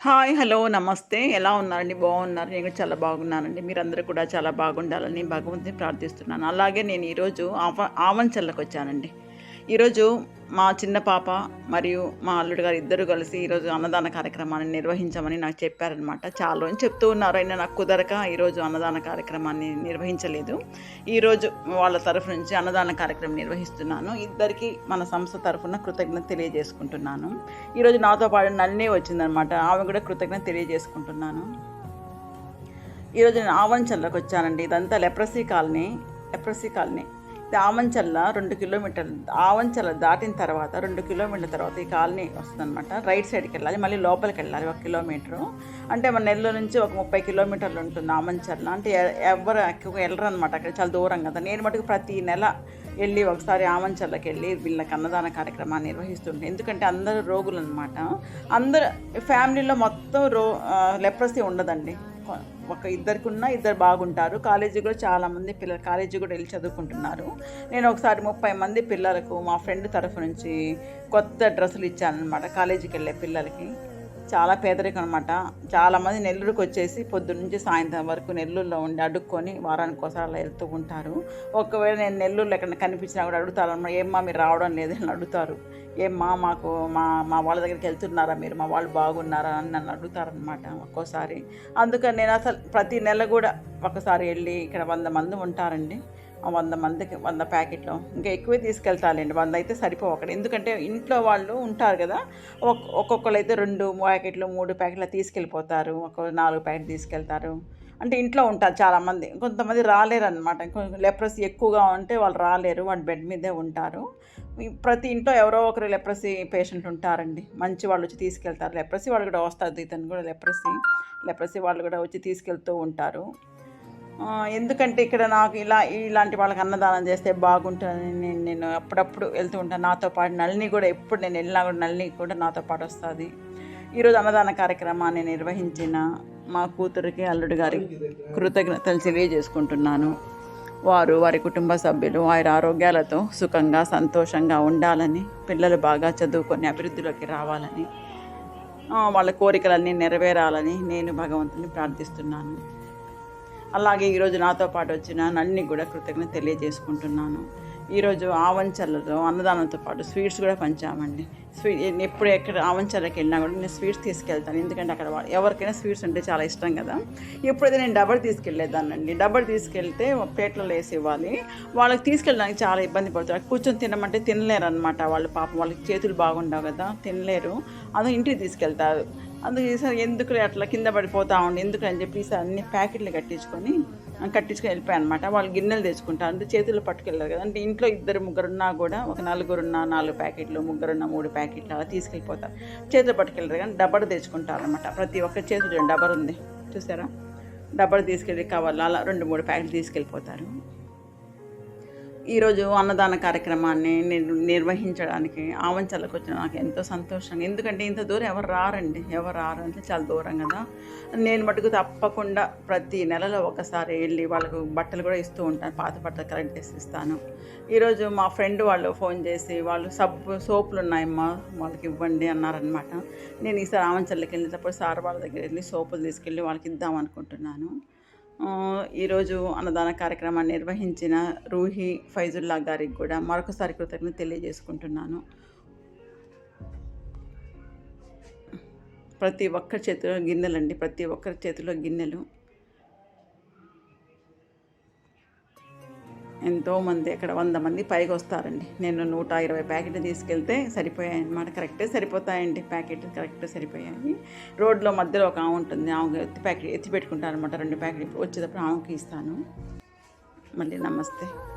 Hi hello నమస్తే. ఎలా ఉన్నారండి? బాగున్నారు? నేను చాలా బాగున్నానండి. మీరందరూ కూడా చాలా బాగుండాలని భగవంతుని ప్రార్థిస్తున్నాను. అలాగే నేను ఈరోజు ఆవ ఆవంచల్లకు వచ్చానండి. ఈరోజు మా చిన్న పాప మరియు మా అల్లుడు గారు ఇద్దరు కలిసి ఈరోజు అన్నదాన కార్యక్రమాన్ని నిర్వహించమని నాకు చెప్పారనమాట చాలా రోజులు చెప్తూ ఉన్నారు. అయినా నాకు కుదరక ఈరోజు అన్నదాన కార్యక్రమాన్ని నిర్వహించలేదు. ఈరోజు వాళ్ళ తరఫు నుంచి అన్నదాన కార్యక్రమం నిర్వహిస్తున్నాను. ఇద్దరికి మన సంస్థ తరఫున కృతజ్ఞత తెలియజేసుకుంటున్నాను. ఈరోజు నాతో పాటు నల్లి వచ్చిందనమాట ఆమె కూడా కృతజ్ఞత తెలియజేసుకుంటున్నాను. ఈరోజు నేను ఆవంచల్లోకి వచ్చానండి. ఇదంతా లెప్రసీ కాలనీ లెప్రసీ కాలనీ. ఆవంచల్ల రెండు కిలోమీటర్లు ఆవంచల్ల దాటిన తర్వాత రెండు కిలోమీటర్ల తర్వాత ఈ కాలనీ వస్తుందన్నమాట. రైట్ సైడ్కి వెళ్ళాలి మళ్ళీ లోపలికి వెళ్ళాలి ఒక కిలోమీటరు. అంటే మన నెల్లూరు నుంచి ఒక ముప్పై కిలోమీటర్లు ఉంటుంది ఆమంచల్ల. అంటే ఎ- ఎవరు ఎక్కువ వెళ్ళరు అనమాట అక్కడ చాలా దూరం కదా. నేను మటుకు ప్రతి నెల వెళ్ళి ఒకసారి ఆమంచర్లకి వెళ్ళి వీళ్ళకి అన్నదాన కార్యక్రమాన్ని నిర్వహిస్తుంటాను ఎందుకంటే అందరూ రోగులు అనమాట అందరు ఫ్యామిలీలో మొత్తం రో లెప్రసీ ఉండదండి. ఒక ఇద్దరికి ఉన్న ఇద్దరు బాగుంటారు. కాలేజీ కూడా చాలామంది పిల్లలు కాలేజీ కూడా వెళ్ళి చదువుకుంటున్నారు. నేను ఒకసారి ముప్పై మంది పిల్లలకు మా ఫ్రెండ్ తరఫు నుంచి కొత్త డ్రెస్సులు ఇచ్చానమాట కాలేజీకి వెళ్ళే పిల్లలకి. చాలా పేదరికం అనమాట చాలామంది నెల్లూరుకి వచ్చేసి పొద్దున్న నుంచి సాయంత్రం వరకు నెల్లూరులో ఉండి అడుక్కొని వారానికి ఒకసారి అలా వెళ్తూ ఉంటారు. ఒకవేళ నేను నెల్లూరులో ఎక్కడ కనిపించినా కూడా అడుగుతారన్నమాట ఏమ్మా మీరు రావడం లేదని అడుగుతారు. ఏమ్మా మాకు మా మా వాళ్ళ దగ్గరికి వెళ్తున్నారా మీరు? మా వాళ్ళు బాగున్నారా? అని నన్ను అడుగుతారనమాట ఒక్కోసారి. అందుకని నేను అసలు ప్రతి నెల కూడా ఒకసారి వెళ్ళి ఇక్కడ వంద మంది ఉంటారండి. వంద మందికి వంద ప్యాకెట్లు. ఇంకా ఎక్కువే తీసుకెళ్తాలండి వంద అయితే సరిపోవు అక్కడ. ఎందుకంటే ఇంట్లో వాళ్ళు ఉంటారు కదా ఒక్కొక్కరు అయితే రెండు ప్యాకెట్లు మూడు ప్యాకెట్లు తీసుకెళ్ళిపోతారు. ఒక నాలుగు ప్యాకెట్లు తీసుకెళ్తారు. అంటే ఇంట్లో ఉంటారు చాలామంది. కొంతమంది రాలేరు అనమాట లెప్రసీ ఎక్కువగా ఉంటే వాళ్ళు రాలేరు. వాళ్ళు బెడ్ మీదే ఉంటారు. ప్రతి ఇంట్లో ఎవరో ఒకరు లెప్రసీ పేషెంట్ ఉంటారండి. మంచి వాళ్ళు వచ్చి తీసుకెళ్తారు. లెప్రసీ వాళ్ళు కూడా వస్తారు. ఇతను కూడా లెప్రసీ. లెప్రసీ వాళ్ళు కూడా వచ్చి తీసుకెళ్తూ ఉంటారు. ఎందుకంటే ఇక్కడ నాకు ఇలా ఇలాంటి వాళ్ళకి అన్నదానం చేస్తే బాగుంటుందని నేను నేను అప్పుడప్పుడు వెళ్తూ ఉంటాను. నాతో పాటు నళిని కూడా ఎప్పుడు నేను వెళ్ళినా కూడా నళిని కూడా నాతో పాటు వస్తుంది. ఈరోజు అన్నదాన కార్యక్రమాన్ని నిర్వహించిన మా కూతురికి అల్లుడు గారి కృతజ్ఞతలు తెలియజేసుకుంటున్నాను. వారు వారి కుటుంబ సభ్యులు వారి ఆరోగ్యాలతో సుఖంగా సంతోషంగా ఉండాలని పిల్లలు బాగా చదువుకొని అభివృద్ధిలోకి రావాలని వాళ్ళ కోరికలన్నీ నెరవేరాలని నేను భగవంతుని ప్రార్థిస్తున్నాను. అలాగే ఈరోజు నాతో పాటు వచ్చిన నన్ని కూడా కృతజ్ఞత తెలియజేసుకుంటున్నాను. ఈరోజు ఆవంచర్లలో అన్నదానంతో పాటు స్వీట్స్ కూడా పంచామండి. స్వీ ఎప్పుడు ఎక్కడ ఆవంచర్లకి వెళ్ళినా కూడా నేను స్వీట్స్ తీసుకెళ్తాను. ఎందుకంటే అక్కడ ఎవరికైనా స్వీట్స్ అంటే చాలా ఇష్టం కదా. ఎప్పుడైతే నేను డబ్బర్ తీసుకెళ్ళేదానండి డబ్బర్ తీసుకెళ్తే ప్లేట్లలో వేసి ఇవ్వాలి. వాళ్ళకి తీసుకెళ్ళడానికి చాలా ఇబ్బంది పడుతుంది కూర్చొని తినమంటే తినలేరు అనమాట వాళ్ళు. పాపం వాళ్ళకి చేతులు బాగుండవు కదా. తినలేరు. అందులో ఇంటికి తీసుకెళ్తారు. అందుకే ఈసారి ఎందుకు అట్లా కింద పడిపోతా ఉండి ఎందుకు అని చెప్పి ఈసారి అన్ని ప్యాకెట్లు కట్టించుకొని కట్టించుకొని వెళ్ళిపోయాయి అనమాట వాళ్ళు గిన్నెలు తెచ్చుకుంటారు అంటే చేతుల్లో పట్టుకెళ్ళారు కదా. అంటే ఇంట్లో ఇద్దరు ముగ్గురు ఉన్నా కూడా ఒక నలుగురున్నా నాలుగు ప్యాకెట్లు ముగ్గురున్న మూడు ప్యాకెట్లు అలా తీసుకెళ్ళిపోతారు చేతులు పట్టుకెళ్ళారు కానీ డబ్బర్ తెచ్చుకుంటారు అనమాట ప్రతి ఒక్క చేతులు డబ్బర్ ఉంది. చూసారా? డబ్బర్ తీసుకెళ్ళి కవర్లు అలా రెండు మూడు ప్యాకెట్లు తీసుకెళ్ళిపోతారు. ఈరోజు అన్నదాన కార్యక్రమాన్ని నేను నిర్వహించడానికి ఆవంచలకు వచ్చిన నాకు ఎంతో సంతోషంగా ఎందుకంటే ఇంత దూరం ఎవరు రారండి? ఎవరు రారు అంటే చాలా దూరం కదా. నేను మటుకు తప్పకుండా ప్రతి నెలలో ఒకసారి వెళ్ళి వాళ్ళకు బట్టలు కూడా ఇస్తూ ఉంటాను పాత బట్టలు కలెక్ట్ చేసి ఇస్తాను. ఈరోజు మా ఫ్రెండ్ వాళ్ళు ఫోన్ చేసి వాళ్ళు సబ్బు సోపులు ఉన్నాయమ్మా వాళ్ళకి ఇవ్వండి అన్నారనమాట నేను ఈసారి ఆవంచల్లకి వెళ్ళేటప్పుడు సార్ వాళ్ళ దగ్గర వెళ్ళి సోపులు తీసుకెళ్ళి వాళ్ళకి ఇద్దాం అనుకుంటున్నాను. ఈరోజు అన్నదాన కార్యక్రమాన్ని నిర్వహించిన రూహి ఫైజుల్లా గారికి కూడా మరొకసారి కృతజ్ఞత తెలియజేసుకుంటున్నాను. ప్రతి ఒక్కరి చేతిలో గిన్నెలండి ప్రతి ఒక్కరి చేతిలో గిన్నెలు. ఎంతోమంది అక్కడ వంద మంది పైకి వస్తారండి నేను నూట ఇరవై ప్యాకెట్లు తీసుకెళ్తే సరిపోయాయి అన్నమాట. కరెక్టే సరిపోతాయండి. ప్యాకెట్ కరెక్ట్ సరిపోయాయి. రోడ్లో మధ్యలో ఒక ఆమె ఉంటుంది. ఆమె ఎత్తి ప్యాకెట్ ఎత్తి పెట్టుకుంటాను అనమాట రెండు ప్యాకెట్లు. వచ్చేటప్పుడు ఆమెకి ఇస్తాను. మళ్ళీ నమస్తే.